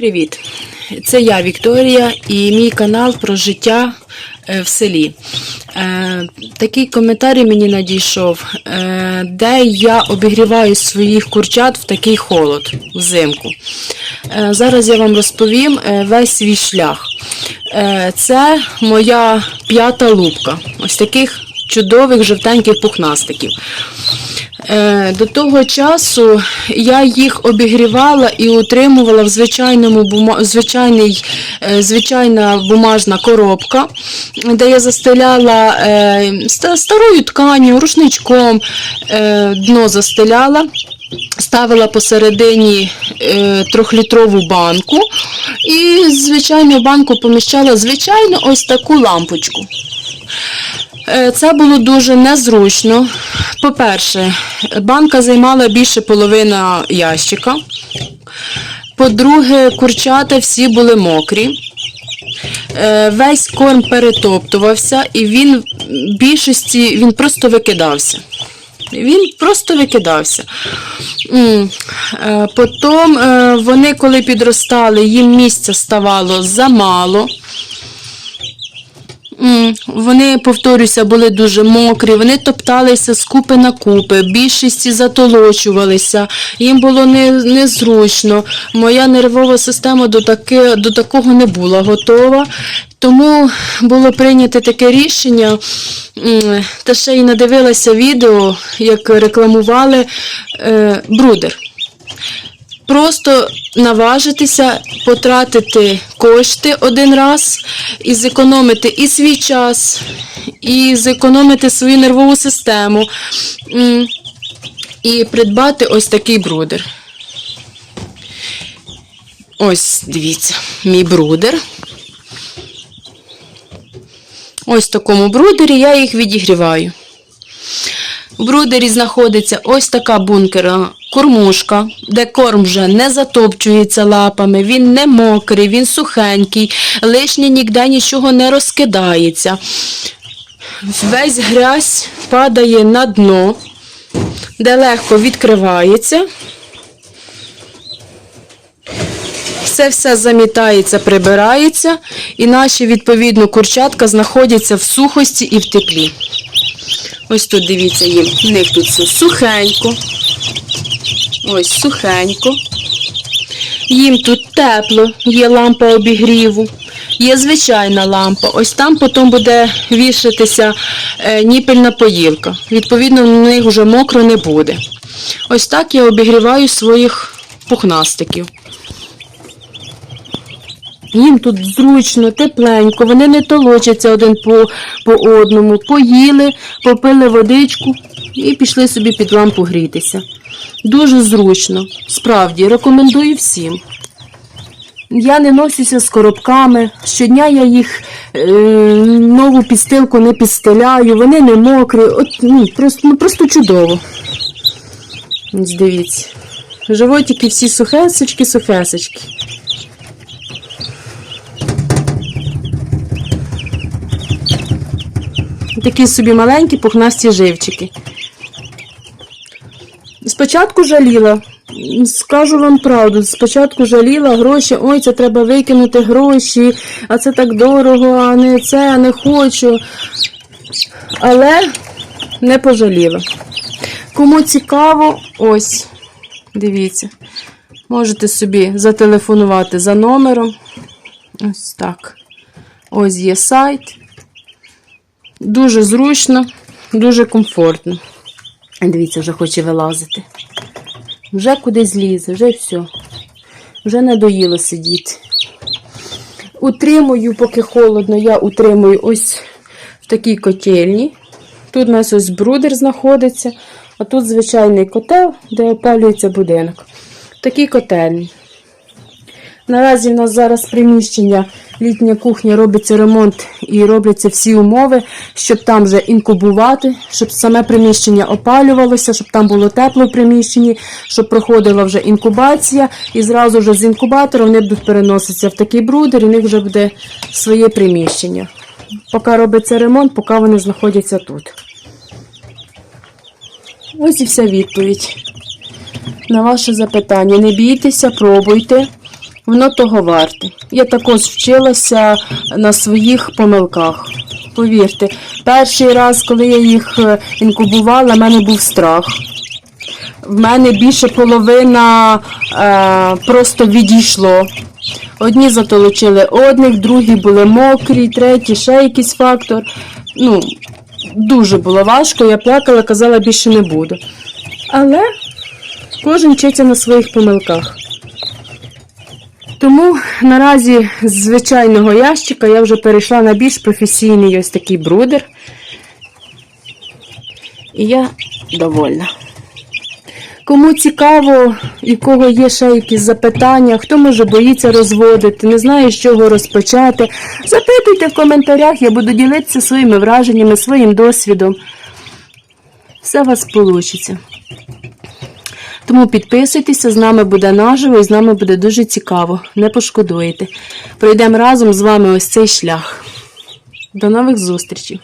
Привіт! Це я Вікторія і мій канал про життя е, в селі. Е, Такий коментарій мені надійшов, е, де я обігріваю своїх курчат в такий холод взимку. Зараз я вам розповім весь свій шлях. Це моя п'ята лупка. Ось таких чудових жовтеньких пухнастиків. Е, До того часу я їх обігрівала і утримувала в звичайному звичайний, е, звичайна бумажна коробка, де я застеляла е, старою тканю, рушничком, дно застеляла. Ставила посередині трьохлітрову банку і звичайну банку поміщала звичайну ось таку лампочку. Е, Це було дуже незручно. По-перше, банка займала більше половини ящика. По-друге, курчата всі були мокрі. Е, Весь корм перетоптувався, і він в більшості він просто викидався. Він просто викидався. Е, Потім вони, коли підростали, їм місця ставало замало. Вони, повторюся, були дуже мокрі, вони топталися з купи на купи, більшості затолочувалися, їм було не, незручно. Моя нервова система до, таки, до такого не була готова. Тому було прийнято таке рішення, та ще й надивилася відео, як рекламували е, брудер просто наважитися потратити кошти один раз і зекономити і свій час, і зекономити свою нервову систему, і придбати ось такий брудер. Ось, дивіться, мій брудер. Ось в такому брудері я їх відігріваю. В брудері знаходиться ось така бункерна кормушка, де корм вже не затопчується лапами, він не мокрий, він сухенький, лишнє ніде нічого не розкидається. Весь грязь падає на дно, де легко відкривається. Це все замітається, прибирається, і наші, відповідно, курчатка знаходяться в сухості і в теплі. Ось тут дивіться їм. В них тут все сухенько. Ось сухенько. Їм тут тепло, є лампа обігріву, є звичайна лампа. Ось там потім буде вішатися е, ніпельна поїлка. Відповідно, на них вже мокро не буде. Ось так я обігріваю своїх пухнастиків. Їм тут зручно, тепленько, вони не толочаться один по, по одному. Поїли, попили водичку і пішли собі під лампу грітися. Дуже зручно, справді, рекомендую всім. Я не носюся з коробками. Щодня я їх е, нову підстилку не підстеляю, вони не мокрі. От, ну, просто, ну, просто чудово. Ось дивіться. Животики всі сухесечки, сухесечки. Такі собі маленькі пухнасті живчики. Спочатку жаліла, скажу вам правду, спочатку жаліла гроші, ой, це треба викинути гроші, а це так дорого, а не це, а не хочу. Але не пожаліла. Кому цікаво, ось, дивіться, можете собі зателефонувати за номером. Ось так. Ось є сайт. Дуже зручно, дуже комфортно. Дивіться, вже хоче вилазити. Вже кудись лізе, вже все. Вже надоїло сидіти. Утримую, поки холодно, я утримую ось в такій котельні. Тут у нас ось брудер знаходиться, а тут звичайний котел, де опалюється будинок. В такій котельні. Наразі в нас зараз приміщення, літня кухня, робиться ремонт і робляться всі умови, щоб там вже інкубувати, щоб саме приміщення опалювалося, щоб там було тепло в приміщенні, щоб проходила вже інкубація, і зразу вже з інкубатора вони будуть переноситися в такий брудер, і в них вже буде своє приміщення. Поки робиться ремонт, поки вони знаходяться тут. Ось і вся відповідь на ваше запитання. Не бійтеся, пробуйте. Воно того варте. Я також вчилася на своїх помилках. Повірте, перший раз, коли я їх е, інкубувала, в мене був страх. В мене більше половина е, просто відійшло. Одні затолочили одних, другі були мокрі, треті, ще якийсь фактор. Ну, дуже було важко, я плакала, казала, більше не буду. Але кожен вчиться на своїх помилках. Тому наразі з звичайного ящика я вже перейшла на більш професійний ось такий брудер. І я довольна. Кому цікаво, і кого є ще якісь запитання, хто може боїться розводити, не знає, з чого розпочати, запитуйте в коментарях, я буду ділитися своїми враженнями, своїм досвідом. Все у вас вийде. Тому підписуйтеся, з нами буде наживо і з нами буде дуже цікаво. Не пошкодуєте. Пройдемо разом з вами ось цей шлях. До нових зустрічей!